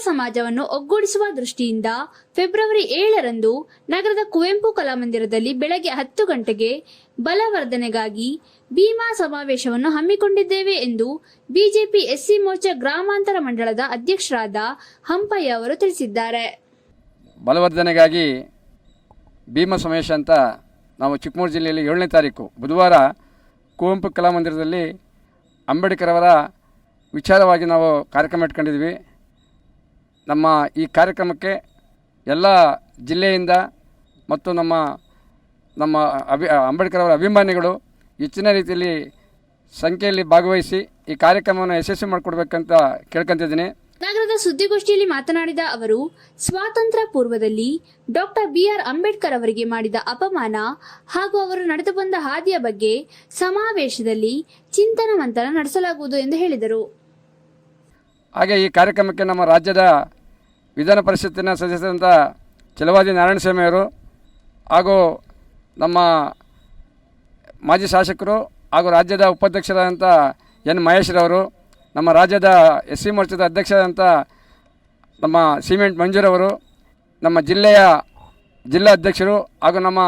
ಸಮಾಜವನ್ನು ಒಗ್ಗೂಡಿಸುವ ದೃಷ್ಟಿಯಿಂದ ಫೆಬ್ರವರಿ ಏಳರಂದು ನಗರದ ಕುವೆಂಪು ಕಲಾಮಂದಿರದಲ್ಲಿ ಬೆಳಗ್ಗೆ ಹತ್ತು ಗಂಟೆಗೆ ಬಲವರ್ಧನೆಗಾಗಿ ಭೀಮಾ ಸಮಾವೇಶವನ್ನು ಹಮ್ಮಿಕೊಂಡಿದ್ದೇವೆ ಎಂದು ಬಿಜೆಪಿ ಎಸ್ಸಿ ಮೋರ್ಚಾ ಗ್ರಾಮಾಂತರ ಮಂಡಳದ ಅಧ್ಯಕ್ಷರಾದ ಹಂಪಯ್ಯ ಅವರು ತಿಳಿಸಿದ್ದಾರೆ. ಬಲವರ್ಧನೆಗಾಗಿ ಭೀಮಾ ಸಮಾವೇಶ ಅಂತ ನಾವು ಚಿಕ್ಕಮಗಳೂರು ಜಿಲ್ಲೆಯಲ್ಲಿ ಏಳನೇ ತಾರೀಕು, ಬುಧವಾರ ಕುವೆಂಪು ಕಲಾಮಂದಿರದಲ್ಲಿ ಅಂಬೇಡ್ಕರ್ ಅವರ ವಿಚಾರವಾಗಿ ನಾವು ಕಾರ್ಯಕ್ರಮ ಇಟ್ಕೊಂಡಿದ್ವಿ. ನಮ್ಮ ಈ ಕಾರ್ಯಕ್ರಮಕ್ಕೆ ಎಲ್ಲ ಜಿಲ್ಲೆಯಿಂದ ಮತ್ತು ನಮ್ಮ ನಮ್ಮ ಅಭಿ, ಅಂಬೇಡ್ಕರ್ ಅವರ ಅಭಿಮಾನಿಗಳು ಹೆಚ್ಚಿನ ರೀತಿಯಲ್ಲಿ ಸಂಖ್ಯೆಯಲ್ಲಿ ಭಾಗವಹಿಸಿ ಈ ಕಾರ್ಯಕ್ರಮವನ್ನು ಯಶಸ್ವಿ ಮಾಡಿಕೊಡ್ಬೇಕಂತ ಕೇಳ್ಕೊತಿದ್ದೀನಿ. ನಗರದ ಸುದ್ದಿಗೋಷ್ಠಿಯಲ್ಲಿ ಮಾತನಾಡಿದ ಅವರು, ಸ್ವಾತಂತ್ರ್ಯ ಪೂರ್ವದಲ್ಲಿ ಡಾಕ್ಟರ್ ಬಿ ಆರ್ ಅಂಬೇಡ್ಕರ್ ಅವರಿಗೆ ಮಾಡಿದ ಅಪಮಾನ ಹಾಗೂ ಅವರು ನಡೆದು ಬಂದ ಹಾದಿಯ ಬಗ್ಗೆ ಸಮಾವೇಶದಲ್ಲಿ ಚಿಂತನ ಮಂಥನ ನಡೆಸಲಾಗುವುದು ಎಂದು ಹೇಳಿದರು. ಹಾಗೆ ಈ ಕಾರ್ಯಕ್ರಮಕ್ಕೆ ನಮ್ಮ ರಾಜ್ಯದ ವಿಧಾನ ಪರಿಷತ್ತಿನ ಸದಸ್ಯರಂಥ ಚಲವಾದಿ ನಾರಾಯಣಸ್ವಾಮಿಯವರು ಹಾಗೂ ನಮ್ಮ ಮಾಜಿ ಶಾಸಕರು ಹಾಗೂ ರಾಜ್ಯದ ಉಪಾಧ್ಯಕ್ಷರಾದಂಥ ಎನ್ ಮಹೇಶ್ರವರು ನಮ್ಮ ರಾಜ್ಯದ ಎಸ್ ಸಿ ಮೋರ್ಚಾದ ಅಧ್ಯಕ್ಷರಾದಂಥ ನಮ್ಮ ಸಿಮೆಂಟ್ ಮಂಜೂರವರು ನಮ್ಮ ಜಿಲ್ಲೆಯ ಜಿಲ್ಲಾ ಅಧ್ಯಕ್ಷರು ಹಾಗೂ ನಮ್ಮ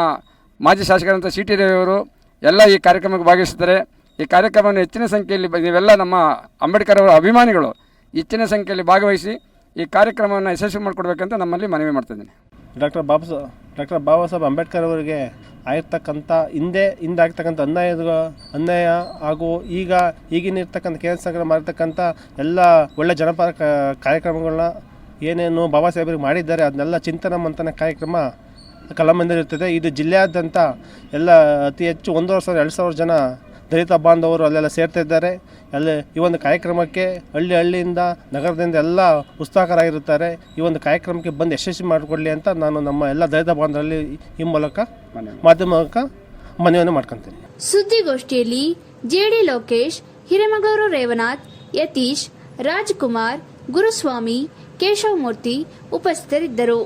ಮಾಜಿ ಶಾಸಕರಂಥ ಸಿ ಟಿ ರವಿಯವರು ಎಲ್ಲ ಈ ಕಾರ್ಯಕ್ರಮಕ್ಕೆ ಭಾಗವಹಿಸುತ್ತಾರೆ. ಈ ಕಾರ್ಯಕ್ರಮವನ್ನು ಹೆಚ್ಚಿನ ಸಂಖ್ಯೆಯಲ್ಲಿ ನೀವೆಲ್ಲ ನಮ್ಮ ಅಂಬೇಡ್ಕರ್ ಅವರ ಅಭಿಮಾನಿಗಳು ಹೆಚ್ಚಿನ ಸಂಖ್ಯೆಯಲ್ಲಿ ಭಾಗವಹಿಸಿ ಈ ಕಾರ್ಯಕ್ರಮವನ್ನು ಯಶಸ್ವಿ ಮಾಡಿಕೊಡ್ಬೇಕಂತ ನಮ್ಮಲ್ಲಿ ಮನವಿ ಮಾಡ್ತಿದ್ದೀನಿ ಡಾಕ್ಟರ್ ಬಾಬಾ ಡಾಕ್ಟರ್ ಬಾಬಾ ಸಾಹೇಬ್ ಅಂಬೇಡ್ಕರ್ ಅವರಿಗೆ ಆಗಿರ್ತಕ್ಕಂಥ ಹಿಂದೆ ಹಿಂದೆ ಆಗ್ತಕ್ಕಂಥ ಅನ್ಯಾಯದ ಅನ್ಯಾಯ ಹಾಗೂ ಈಗ ಈಗಿನ ಇರ್ತಕ್ಕಂಥ ಕೇಂದ್ರ ಸರ್ಕಾರ ಮಾಡಿರ್ತಕ್ಕಂಥ ಎಲ್ಲ ಒಳ್ಳೆ ಜನಪರ ಕಾರ್ಯಕ್ರಮಗಳನ್ನ ಏನೇನು ಬಾಬಾ ಸಾಹೇಬರಿಗೆ ಮಾಡಿದ್ದಾರೆ, ಅದನ್ನೆಲ್ಲ ಚಿಂತನ ಮಂಥನ ಕಾರ್ಯಕ್ರಮ ಕಲಾಮಂದಿರ ಇದು ಜಿಲ್ಲೆಯಾದ್ಯಂತ ಎಲ್ಲ ಅತಿ ಹೆಚ್ಚು ಒಂದೂವರೆ ಸಾವಿರ, ಎರಡು ಸಾವಿರ ಜನ ದಲಿತ ಬಾಂಧವರು ಅಲ್ಲೆಲ್ಲ ಸೇರ್ತಿದ್ದಾರೆ ಅಲ್ಲಿ ಈ ಒಂದು ಕಾರ್ಯಕ್ರಮಕ್ಕೆ ಹಳ್ಳಿ ಹಳ್ಳಿಯಿಂದ ನಗರದಿಂದ ಎಲ್ಲ ಉತ್ಸಾಹಕರಾಗಿರುತ್ತಾರೆ ಈ ಒಂದು ಕಾರ್ಯಕ್ರಮಕ್ಕೆ ಬಂದು ಯಶಸ್ವಿ ಮಾಡಿಕೊಡ್ಲಿ ಅಂತ ನಾನು ನಮ್ಮ ಎಲ್ಲ ದಲಿತ ಬಾಂಧವರಲ್ಲಿ ಈ ಮೂಲಕ ಮಾಧ್ಯಮ ಮೂಲಕ ಮನವಿಯನ್ನು ಮಾಡ್ಕೊತೀನಿ. ಸುದ್ದಿಗೋಷ್ಠಿಯಲ್ಲಿ ಜೆಡಿ ಲೋಕೇಶ್ ಹಿರೇಮಗಳೂರು ರೇವನಾಥ್ ಯತೀಶ್ ರಾಜ್ಕುಮಾರ್ ಗುರುಸ್ವಾಮಿ ಕೇಶವಮೂರ್ತಿ ಉಪಸ್ಥಿತರಿದ್ದರು.